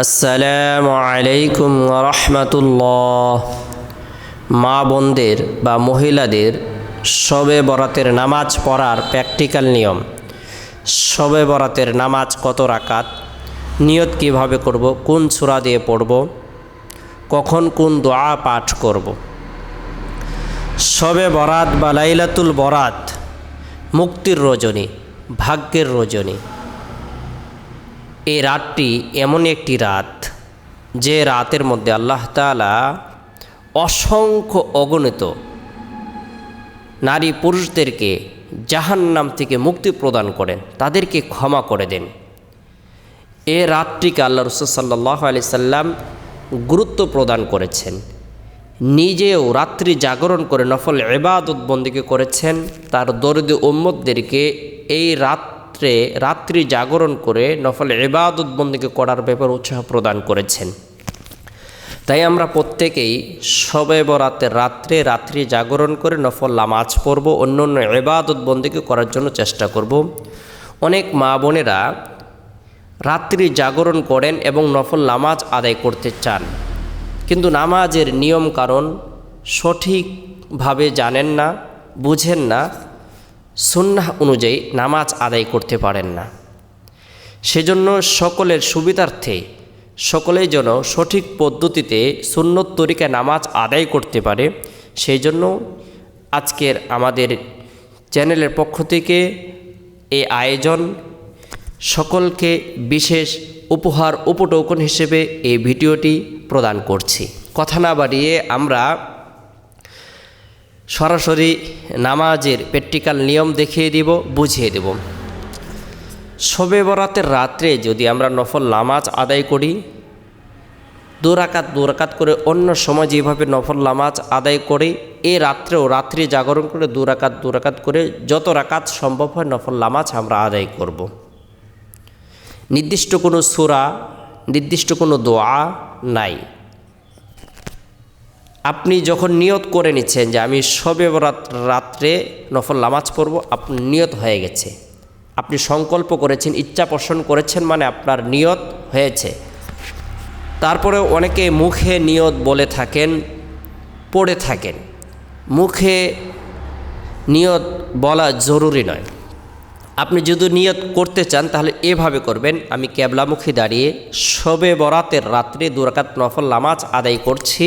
আসসালামু আলাইকুম রহমতুল্লাহ। মা বোনদের বা মহিলাদের শবে বরাতের নামাজ পড়ার প্র্যাকটিক্যাল নিয়ম। শবে বরাতের নামাজ কত রাকাত? নিয়ত কীভাবে করব? কোন সূরা দিয়ে পড়ব? কখন কোন দোয়া পাঠ করব? শবে বরাত বা লাইলাতুল বরাত মুক্তির রজনী, ভাগ্যের রজনী এই রাতটি এমন একটি রাত যে রাতের মধ্যে আল্লাহ তালা অসংখ্য অগণিত নারী পুরুষদেরকে জাহান্নাম থেকে মুক্তি প্রদান করেন, তাদেরকে ক্ষমা করে দেন। এ রাতটিকে আল্লাহ রসুল সাল্লাহ আলি সাল্লাম গুরুত্ব প্রদান করেছেন। নিজেও রাত্রি জাগরণ করে নফল এবাদত বন্দিকে করেছেন। তার দরিদ্র উম্মতদেরকে এই রাত্রে রাত্রি জাগরণ করে নফল এবাদত বন্দিকে করার ব্যাপার উৎসাহ প্রদান করেছেন। তাই আমরা প্রত্যেকেই সবে বরাতে রাত্রে রাত্রি জাগরণ করে নফল নামাজ পড়ব অন্য অন্য এবাদত বন্দিকে করার জন্য চেষ্টা করব। অনেক মা বোনেরা রাত্রি জাগরণ করেন এবং নফল নামাজ আদায় করতে চান। কিন্তু নামাজের নিয়ম কারণ সঠিকভাবে জানেন না, বুঝেন না সুন্নাহ অনুযায়ী নামাজ আদায় করতে পারেন না। সেজন্য সকলের সুবিধার্থে সকলেই যেন সঠিক পদ্ধতিতে সুন্নত তরিকায় নামাজ আদায় করতে পারে সেই জন্য আজকের আমাদের চ্যানেলের পক্ষ থেকে এই আয়োজন। সকলকে বিশেষ উপহার উপটোকন হিসেবে এই ভিডিওটি প্রদান করছি। কথা না বাড়িয়ে আমরা সরাসরি নামাজের প্র্যাকটিক্যাল নিয়ম দেখিয়ে দিব, বুঝিয়ে দেব শবে বরাতের রাত্রে যদি আমরা নফল নামাজ আদায় করি দুরাকাত দুরাকাত করে অন্য সময় যেভাবে নফল নামাজ আদায় করি, এ রাত্রেও রাত্রি জাগরণ করে দুরাকাত দুরাকাত করে যত রাকাত সম্ভব হয় নফল নামাজ আমরা আদায় করব। নির্দিষ্ট কোনো সুরা, নির্দিষ্ট কোনো দোয়া নাই আপনি যখন নিয়ত করে নিচ্ছেন যে আমি সবে রাত্রে নফল নামাজ পড়ব আপনার নিয়ত হয়ে গেছে। আপনি সংকল্প করেছেন, ইচ্ছা পোষণ করেছেন মানে আপনার নিয়ত হয়েছে। তারপরে অনেকে মুখে নিয়ত বলে থাকেন, পড়ে থাকেন। মুখে নিয়ত বলা জরুরি নয়। আপনি যদি নিয়ত করতে চান, তাহলে এভাবে করবেন, আমি ক্যাবলামুখী দাঁড়িয়ে শবে বরাতের রাত্রে দুরাকাত নফল নামাজ আদায় করছি।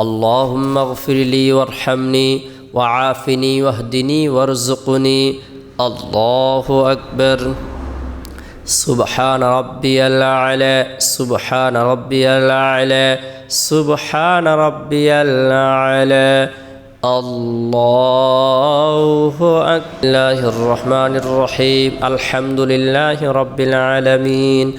اللهم اغفر لي وارحمني وعافني واهدني وارزقني. الله أكبر. سبحان ربي الأعلى سبحان ربي الأعلى سبحان ربي الأعلى. الله أكبر. الله الرحمن الرحيم. الحمد لله رب العالمين.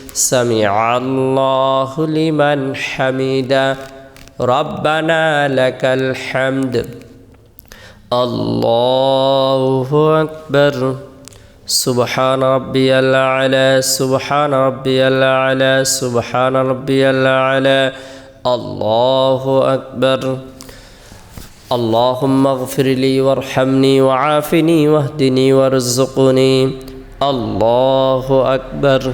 سمع الله لمن حمده. ربنا لك الحمد. الله أكبر. سبحان ربي الأعلى سبحان ربي الأعلى سبحان ربي الأعلى. الله أكبر. اللهم اغفر لي وارحمني وعافني واهدني وارزقني. الله أكبر.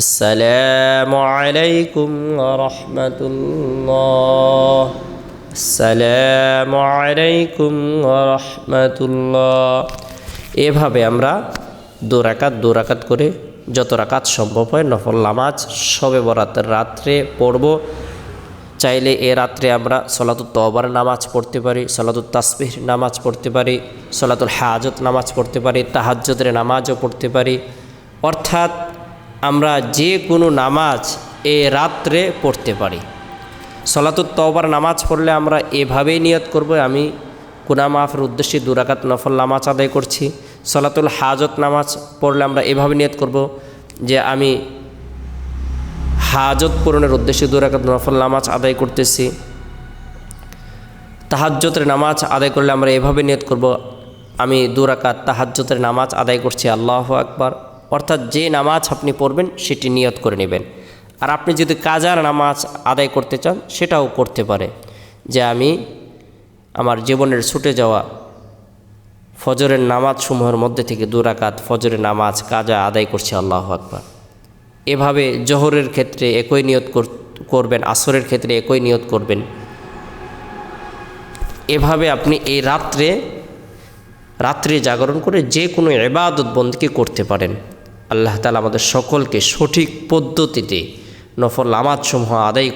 আসসালামু আলাইকুম রহমতুল্লাহ। আসসালামু আলাইকুম রহমতুল্লাহ। এভাবে আমরা দু রাকাত দু রাকাত করে যত রাকাত সম্ভব হয় নফল নামাজ সবে বরাতের রাত্রে পড়ব। চাইলে এ রাত্রে আমরা সলাতুল তবার নামাজ পড়তে পারি সলাতুল তাসবিহ নামাজ পড়তে পারি, সলাতুল হাজত নামাজ পড়তে পারি, তাহাজ্জদের নামাজও পড়তে পারি। অর্থাৎ আমরা যে কোনো নামাজ এ রাত্রে পড়তে পারি। সলাতুল তবার নামাজ পড়লে আমরা এভাবেই নিয়ত করব, আমি কুনা মাফের উদ্দেশ্যে দুরাকাত নফল নামাজ আদায় করছি। সলাতুল হাজত নামাজ পড়লে আমরা এভাবে নিয়ত করব যে আমি হাজত পূরণের উদ্দেশ্যে দুরাকাত নফল নামাজ আদায় করতেছি। তাহাজ্যতের নামাজ আদায় করলে আমরা এভাবে নিয়ত করব, আমি দুরাকাত তাহাজ্যতের নামাজ আদায় করছি, আল্লাহ আকবার। অর্থাৎ যে নামাজ আপনি পড়বেন, সেটি নিয়ত করে নেবেন। আর আপনি যদি কাজার নামাজ আদায় করতে চান, সেটাও করতে পারে। যে আমি আমার জীবনের ছুটে যাওয়া ফজরের নামাজ সমূহের মধ্যে থেকে দুরাকাত ফজরের নামাজ কাজা আদায় করছে, আল্লাহ আকবার। এভাবে জহরের ক্ষেত্রে একই নিয়ত করবেন, আসরের ক্ষেত্রে একই নিয়ত করবেন। এভাবে আপনি এই রাত্রে রাত্রে জাগরণ করে যে কোনো এবাদত বন্দীকে করতে পারেন। আল্লাহ তালা আমাদের সকলকে সঠিক পদ্ধতিতে নফল নামাজ সমূহ আদায়